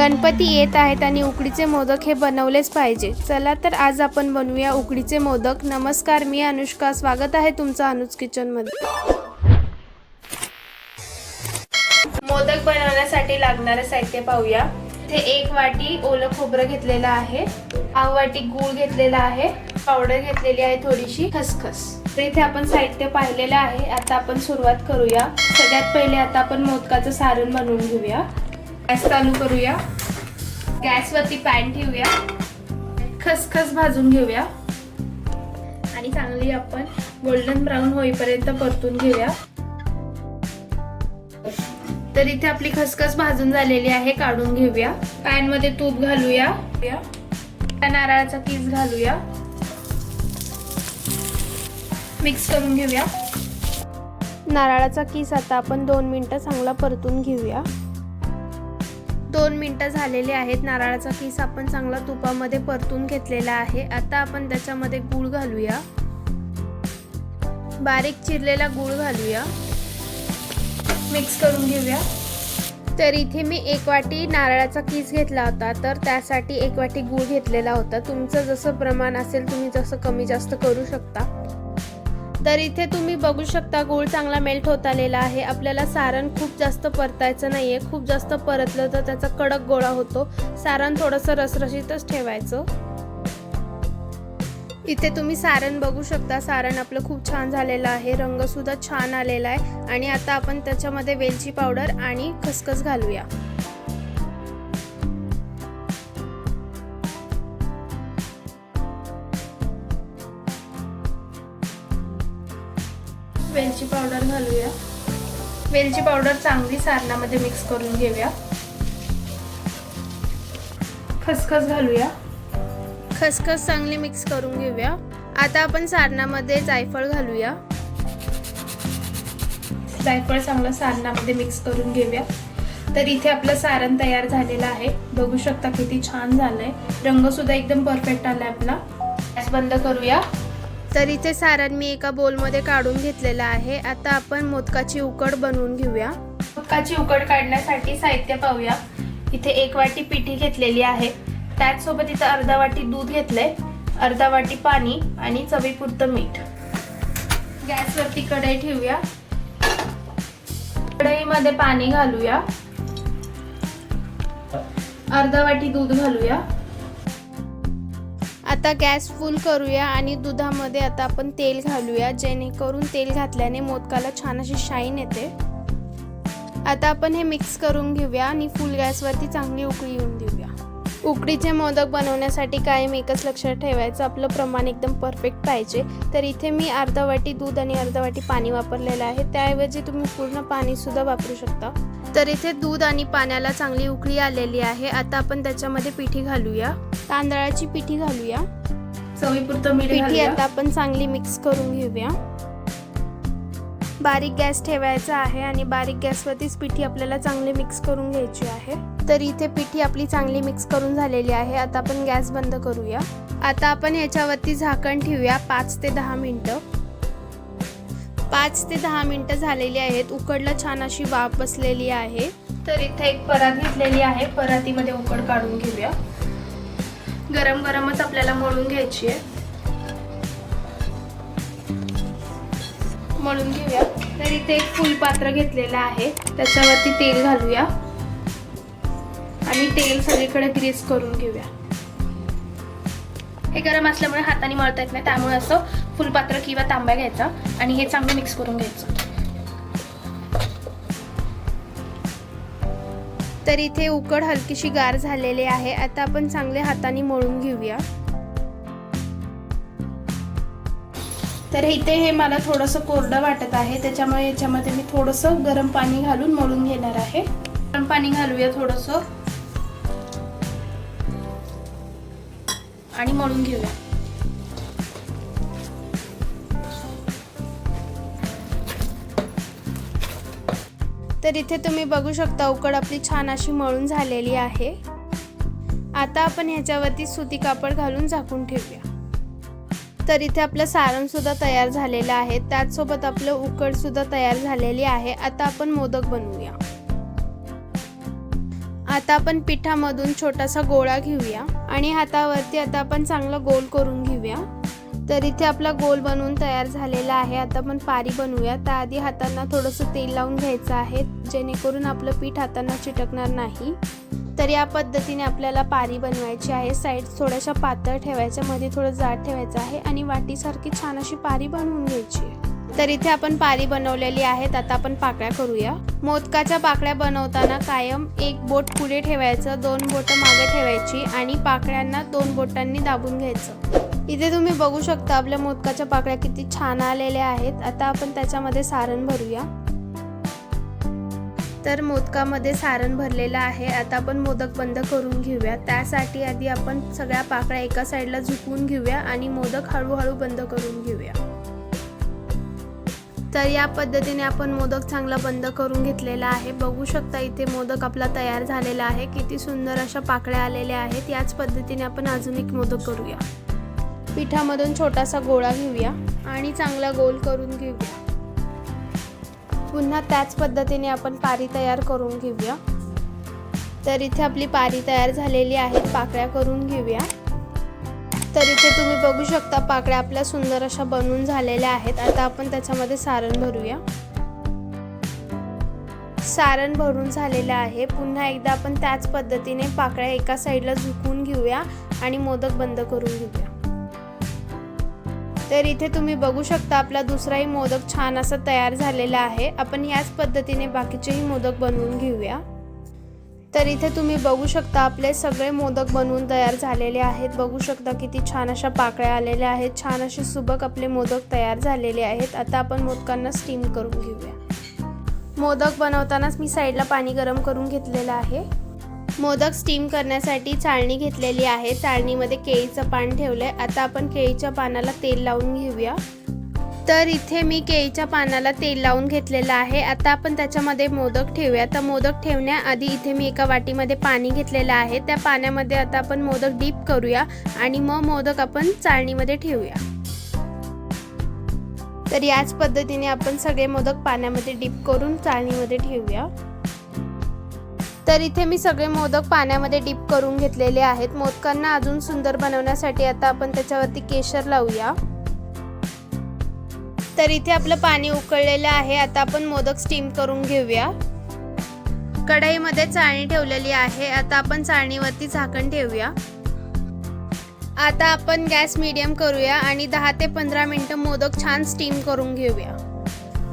गणपती येत आहेत आणि उकडीचे मोदक हे बनवलेच पाहिजे. चला तर आज आपण बनवूया उकडीचे मोदक. नमस्कार मी अनुष्का. स्वागत आहे तुमचं अनुज किचनमध्ये. मोदक बनवण्यासाठी लागणारं साहित्य पाहूया. इथे एक वाटी ओलं खोबरं घेतलेलं आहे. पाव वाटी गूळ घेतलेला आहे. पावडर घेतलेली आहे थोडीशी खसखस. तर इथे आपण साहित्य पाहिलेलं आहे. आता आपण सुरुवात करूया. सगळ्यात पहिले आता आपण मोदकाचं सारण बनवून घेऊया. गॅस चालू करूया. गॅसवरती पॅन ठेवूया. खसखस भाजून घेऊया. आणि चांगली आपण गोल्डन ब्राऊन होईपर्यंत परतून घेऊया. तर इथे आपली खसखस भाजून झालेली आहे काढून घेऊया. पॅनमध्ये तूप घालूया. नारळाचा किस घालूया. मिक्स करून घेऊया. नारळाचा किस आता आपण दोन मिनिटं चांगला परतून घेऊया. दोन मिनटं झालेले आहेत. नारळाचा किस आपण चांगला तुपामध्ये परतून घेतलेला आहे. आता आपण त्याच्यामध्ये गूळ घालूया. बारीक चिरलेला गूळ घालूया. मिक्स करून घेऊया. तर इथे मी एक वाटी नारळाचा किस घेतला होता. तर त्यासाठी एक वाटी गूळ घेतलेला होता. तुमचं जसं प्रमाण असेल तुम्ही जसं कमी जास्त करू शकता. तर इथे तुम्ही बघू शकता गूळ चांगला मेल्ट होत आलेला आहे. आपल्याला सारण खूप जास्त परतायचं नाहीये. खूप जास्त परतलं तर त्याचा कडक गोळा होतो. सारण थोडंसं रसरशीतच ठेवायचं. इथे तुम्ही सारण बघू शकता. सारण आपलं खूप छान झालेलं आहे. रंगसुद्धा छान आलेला आहे. आणि आता आपण त्याच्यामध्ये वेलची पावडर आणि खसखस घालूया. वेलची पावडर घालूया. वेलची पावडर चांगली सारणामध्ये मिक्स करून घेऊया. खसखस घालूया. खसखस चांगली मिक्स करून घेऊया. आता आपण सारणामध्ये जायफळ घालूया. जायफळ चांगलं सारणामध्ये मिक्स करून घेऊया. तर इथे आपलं सारण तयार झालेलं आहे. बघू शकता किती छान झालंय. रंग सुद्धा एकदम परफेक्ट आलाय आपला. गॅस बंद करूया. तर इथे सारण मी एका बोलमध्ये काढून घेतलेलं आहे. आता आपण मोदकाची उकड बनवून घेऊया. मोदकाची उकड काढण्यासाठी साहित्य पाहूया. इथे एक वाटी पिठी घेतलेली आहे. त्याचसोबत इथं अर्धा वाटी दूध घेतलंय. अर्धा वाटी पाणी आणि चवीपुरतं मीठ. गॅसवरती कढई ठेवूया. कढईमध्ये पाणी घालूया. अर्धा वाटी दूध घालूया. आता गॅस फुल करूया आणि दुधामध्ये आता आपण तेल घालूया जेणेकरून तेल घातल्याने मोदकाला छान अशी शाईन येते. आता आपण हे मिक्स करून घेऊया आणि फुल गॅसवरती चांगली उकळी येऊन देऊया. उकडीचे मोदक बनवण्यासाठी कायम एकच लक्षात ठेवायचं आपलं प्रमाण एकदम परफेक्ट पाहिजे. तर इथे मी अर्धा वाटी दूध आणि अर्धा वाटी पाणी वापरलेलं आहे. त्याऐवजी तुम्ही पूर्ण पाणीसुद्धा वापरू शकता. तर इथे दूध आणि पाण्याला चांगली उकळी आलेली आहे. आता आपण त्याच्यामध्ये पिठी घालूया. तांदळाची पिठी घालूया. चवीपुरतं मीठ पिठी. आता आपण चांगली मिक्स करून घेऊया. बारीक गॅस ठेवायचा आहे आणि बारीक गॅसवरतीच पिठी आपल्याला चांगली मिक्स करून घ्यायची आहे. तर इथे पिठी आपली चांगली मिक्स करून झालेली आहे. आता आपण गॅस बंद करूया. आता आपण ह्याच्यावरती झाकण ठेवूया पाच ते दहा मिनटं. पाच ते दहा मिनटं झालेली आहेत. उकडला छान अशी वाफ बसलेली आहे. तर इथे एक परात घेतलेली आहे. परातीमध्ये उकड काढून घेऊया. गरम गरमच आपल्याला मळून घ्यायची आहे. मळून घेऊया. तर इथे एक फुलपात्र घेतलेलं आहे. त्याच्यावरती तेल घालूया. आणि तेल सगळीकडे ग्रीस करून घेऊया. हे गरम असल्यामुळे हाताने मळता येत नाही त्यामुळे असं फुलपात्र किंवा तांब्या घ्यायचा आणि हे चांगलं मिक्स करून घ्यायचं. तर इथे उकड हलकीशी गार झालेली आहे. आता आपण चांगले हाताने मळून घेऊया. तर इथे हे मला थोडंसं कोरडं वाटत आहे. त्याच्यामुळे याच्यामध्ये मी थोडंसं गरम पाणी घालून मळून घेणार आहे. गरम पाणी घालूया थोडंसं. आणि मळून घेऊया. तर इथे तुम्ही बघू शकता उकड आपली छान अशी मळून झालेली आहे. आता आपण ह्याच्यावरती सुती कापड घालून झाकून ठेवूया. तर इथे आपलं सारणसुद्धा तयार झालेलं आहे. त्याचसोबत आपलं उकडसुद्धा तयार झालेली आहे. आता आपण मोदक बनवूया. आता आपण पिठामधून छोटासा गोळा घेऊया आणि हातावरती आता आपण चांगलं गोल करून घेऊया. तर इथे आपला गोल बनवून तयार झालेला आहे. आता आपण पारी बनवूया. त्याआधी हातांना थोडंसं तेल लावून घ्यायचं आहे. जेणेकरून आपलं पीठ हातांना चिटकणार नाही. तर या पद्धतीने आपल्याला पारी बनवायची आहे. साईड थोड्याशा पातळ ठेवायच्या मध्ये थोडं जाड ठेवायचं आहे आणि वाटीसारखी छान अशी पारी बनवून घ्यायची तर इथे आपण पारी बनवलेली आहेत. आता आपण पाकळ्या करूया. मोदकाच्या पाकळ्या बनवताना कायम एक बोट पुढे ठेवायचं दोन बोटं मागे ठेवायची आणि पाकळ्यांना दोन बोटांनी दाबून घ्यायचं. इथे तुम्ही बघू शकता आपल्या मोदकाच्या पाकळ्या किती छान आलेल्या आहेत. आता आपण त्याच्यामध्ये सारण भरूया. तर मोदकामध्ये सारण भरलेलं आहे. आता आपण मोदक बंद करून घेऊया. त्यासाठी आधी आपण सगळ्या पाकळ्या एका साईडला झुकवून घेऊया आणि मोदक हळूहळू बंद करून घेऊया. तर या पद्धतीने आपण मोदक चांगला बंद करून घेतलेला आहे. बघू शकता इथे मोदक आपला तयार झालेला आहे. किती सुंदर अशा पाकळ्या आलेल्या आहेत. याच पद्धतीने आपण अजून एक मोदक करूया. पिठामधून छोटासा गोळा घेऊया आणि चांगला गोल करून घेऊया. पुन्हा त्याच पद्धतीने आपण पारी तयार करून घेऊया. तर इथे आपली पारी तयार झालेली आहे पाकळ्या करून घेऊया. तर इथे तुम्ही बघू शकता पाकळ्या आपल्या सुंदर अशा बनवून झालेल्या आहेत. आता आपण त्याच्यामध्ये सारण भरूया. सारण भरून झालेलं आहे. पुन्हा एकदा आपण त्याच पद्धतीने पाकळ्या एका साईडला झुकून घेऊया आणि मोदक बंद करून घेऊया. तर इथे तुम्ही बघू शकता आपला दुसराही मोदक छान असा तयार झालेला आहे. आपण याच पद्धतीने बाकीचेही मोदक बनवून घेऊया. तर इथे तुम्ही बघू शकता आपले सगळे मोदक बनवून तयार झालेले आहेत. बघू शकता किती छान अशा पाकळ्या आलेल्या आहेत. छान असे सुबक आपले मोदक तयार झालेले आहेत. आता आपण मोदकांना स्टीम करून घेऊया. मोदक बनवतानाच मी साईडला पाणी गरम करून घेतलेलं आहे. मोदक स्टीम करण्यासाठी चाळणी घेतलेली आहे. चाळणीमध्ये केळीचं पान ठेवलं आहे आता आपण केळीच्या पानाला तेल लावून घेऊया. तर इथे मी केळीच्या पानाला तेल लावून घेतलेलं आहे. आता आपण त्याच्यामध्ये मोदक ठेवूया. तर मोदक ठेवण्याआधी इथे मी एका वाटीमध्ये पाणी घेतलेलं आहे. त्या पाण्यामध्ये आता आपण मोदक डीप करूया आणि मग मोदक आपण चाळणीमध्ये ठेवूया. तर याच पद्धतीने आपण सगळे मोदक पाण्यामध्ये डीप करून चाळणीमध्ये ठेवूया. तर इथे मी सगळे मोदक पाण्यामध्ये डीप करून घेतलेले आहेत. मोदकांना अजून सुंदर बनवण्यासाठी आता आपण त्याच्यावरती केशर लावूया. तर इथे आपलं पाणी उकळलेलं आहे. आता आपण मोदक स्टीम करून घेऊया. कढईमध्ये चाळणी ठेवलेली आहे. आता आपण चाळणीवरती झाकण ठेवूया. आता आपण गॅस मीडियम करूया आणि दहा ते पंधरा मिनटं मोदक छान स्टीम करून घेऊया.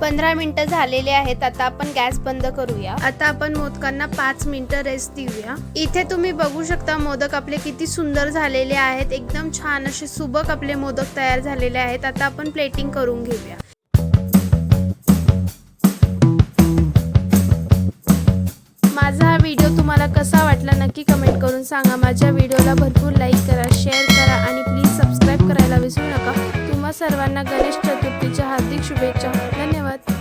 पंधरा मिनटं झालेले आहेत आता आपण गॅस बंद करूया. आता आपण मोदकांना पाच मिनिटं रेस्ट देऊया. इथे तुम्ही बघू शकता मोदक आपले किती सुंदर झालेले आहेत एकदम छान असे सुबक आपले मोदक तयार झालेले आहेत. आता आपण प्लेटिंग करून घेऊया. माझा हा व्हिडिओ तुम्हाला कसा वाटला नक्की कमेंट करून सांगा. माझ्या व्हिडिओला भरपूर लाईक करा शेअर करा आणि प्लीज सबस्क्राईब करायला विसरू नका. तुम्हा सर्वांना गणेश चतुर्थीच्या हार्दिक शुभेच्छा. धन्यवाद.